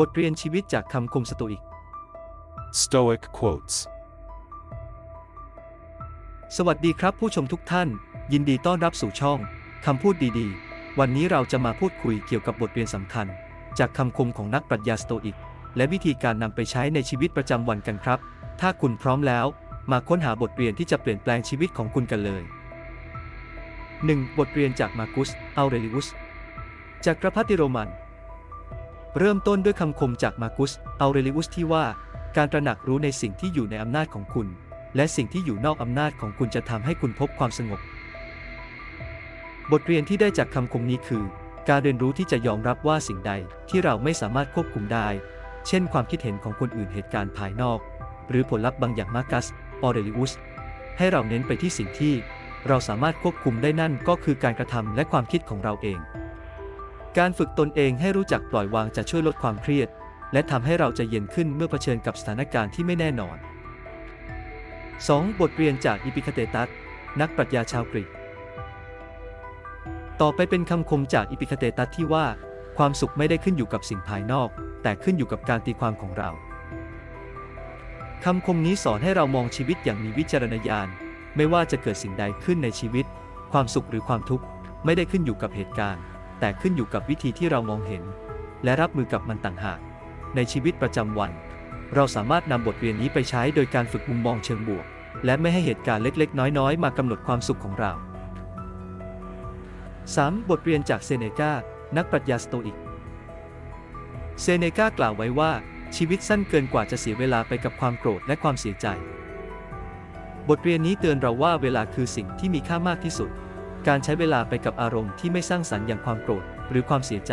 บทเรียนชีวิตจากคำคมสโตอิก Stoic quotes. สวัสดีครับผู้ชมทุกท่าน ยินดีต้อนรับสู่ช่องคำพูดดีๆ วันนี้เราจะมาพูดคุยเกี่ยวกับบทเรียนสำคัญ จากคำคมของนักปรัชญาสโตอิก และวิธีการนำไปใช้ในชีวิตประจำวันกันครับ ถ้าคุณพร้อมแล้ว มาค้นหาบทเรียนที่จะเปลี่ยนแปลงชีวิตของคุณกันเลย 1. บทเรียนจากมาร์กุส อัลเรลิอุสจากกระพัติโรมัน เริ่มต้นด้วยคำคมจากมาร์กุสอัลเรลิอุสที่ว่า การตระหนักรู้ในสิ่งที่อยู่ในอำนาจของคุณ และสิ่งที่อยู่นอกอำนาจของคุณจะทำให้คุณพบความสงบบทเรียนที่ได้จากคำคมนี้คือ การเรียนรู้ที่จะยอมรับว่าสิ่งใดที่เราไม่สามารถควบคุมได้ เช่น ความคิดเห็นของคนอื่นเหตุการณ์ภายนอก หรือผลลัพธ์บางอย่างมาร์กัสออเรลิอุสให้เราเน้นไปที่สิ่งที่เราสามารถควบคุมได้นั่นก็คือการกระทำและความคิดของเราเอง การฝึกตนเองให้รู้จักปล่อยวางจะช่วยลดความเครียด และทำให้เราใจะเย็นขึ้นเมื่อเผชิญกับสถานการณ์ที่ไม่แน่นอน 2. บทเรียนจากอิปิคาเตตัส นักปรัชญาชาวกรีก ต่อไปเป็นคำคมจากอิปิคาเตตัสที่ว่า ความสุขไม่ได้ขึ้นอยู่กับสิ่งภายนอก แต่ขึ้นอยู่กับการตีความของเรา คำคมนี้สอนให้เรามองชีวิตอย่างมีวิจารณญาณ ไม่ว่าจะเกิดสิ่งใดขึ้นในชีวิต ความสุขหรือความทุกข์ไม่ได้ขึ้นอยู่กับเหตุการณ์ แต่ขึ้นอยู่กับวิธีที่เรามองเห็น และรับมือกับมันต่างหาก ในชีวิตประจำวัน เราสามารถนำบทเรียนนี้ไปใช้โดยการฝึกมุมมองเชิงบวก และไม่ให้เหตุการณ์เล็ก ๆ น้อย ๆ มากำหนดความสุขของเรา 3. บทเรียนจากเซเนกา นักปรัชญาสโตอิก เซเนกากล่าวไว้ว่า ชีวิตสั้นเกินกว่าจะเสียเวลาไปกับความโกรธและความเสียใจ บทเรียนนี้เตือนเราว่าเวลาคือสิ่งที่มีค่ามากที่สุด การใช้เวลาไปกับอารมณ์ที่ไม่สร้างสรรค์อย่างความโกรธ หรือความเสียใจ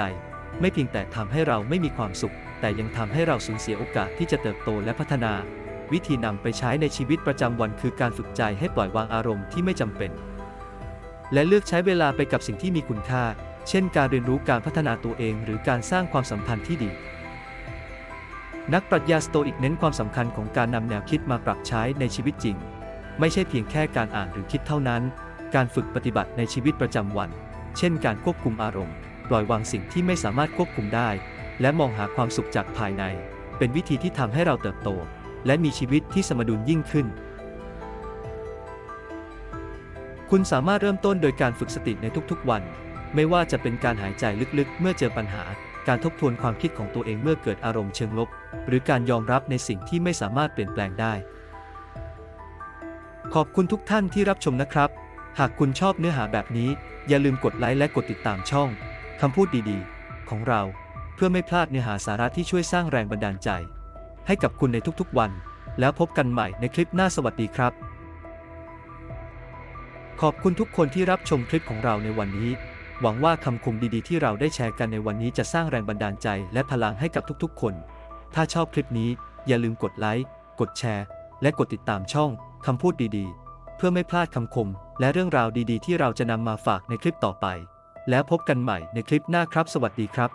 ไม่เพียงแต่ทำให้เราไม่มีความสุข แต่ยังทำให้เราสูญเสียโอกาสที่จะเติบโตและพัฒนา วิธีนำไปใช้ในชีวิตประจำวันคือการฝึกใจให้ปล่อยวางอารมณ์ที่ไม่จำเป็น และเลือกใช้เวลาไปกับสิ่งที่มีคุณค่า เช่น การเรียนรู้การพัฒนาตัวเอง หรือการสร้างความสัมพันธ์ที่ดีนักปรัชญาสโตอิกเน้นความสำคัญของการนำแนวคิดมาปรับใช้ในชีวิตจริง ไม่ใช่เพียงแค่การอ่านหรือคิดเท่านั้น การฝึกปฏิบัติในชีวิตประจำวัน เช่นการควบคุมอารมณ์ ปล่อยวางสิ่งที่ไม่สามารถควบคุมได้ และมองหาความสุขจากภายใน เป็นวิธีที่ทำให้เราเติบโต และมีชีวิตที่สมดุลยิ่งขึ้น คุณสามารถเริ่มต้นโดยการฝึกสติในทุกๆวัน ไม่ว่าจะเป็นการหายใจลึกๆ เมื่อเจอปัญหา การทบทวนความคิดของตัวเองเมื่อเกิดอารมณ์เชิงลบ หรือการยอมรับในสิ่งที่ไม่สามารถเปลี่ยนแปลงได้ ขอบคุณทุกท่านที่รับชมนะครับ หากคุณชอบเนื้อหาแบบนี้ อย่าลืมกดไลค์และกดติดตามช่องคำพูดดีๆ ของเรา เพื่อไม่พลาดเนื้อหาสาระที่ช่วยสร้างแรงบันดาลใจ ให้กับคุณในทุกๆวัน แล้วพบกันใหม่ในคลิปหน้าสวัสดีครับ ขอบคุณทุกคนที่รับชมคลิปของเราในวันนี้ หวังว่าคำคมดีๆ ที่เราได้แชร์กันในวันนี้จะสร้างแรงบันดาลใจ และพลังให้กับทุกๆ คน ถ้าชอบคลิปนี้ อย่าลืมกดไลค์กดแชร์ และกดติดตามช่องคำพูดดีๆ เพื่อไม่พลาดคำคม และเรื่องราวดีๆ ที่เราจะนำมาฝากในคลิปต่อไป แล้วพบกันใหม่ในคลิปหน้าครับ สวัสดีครับ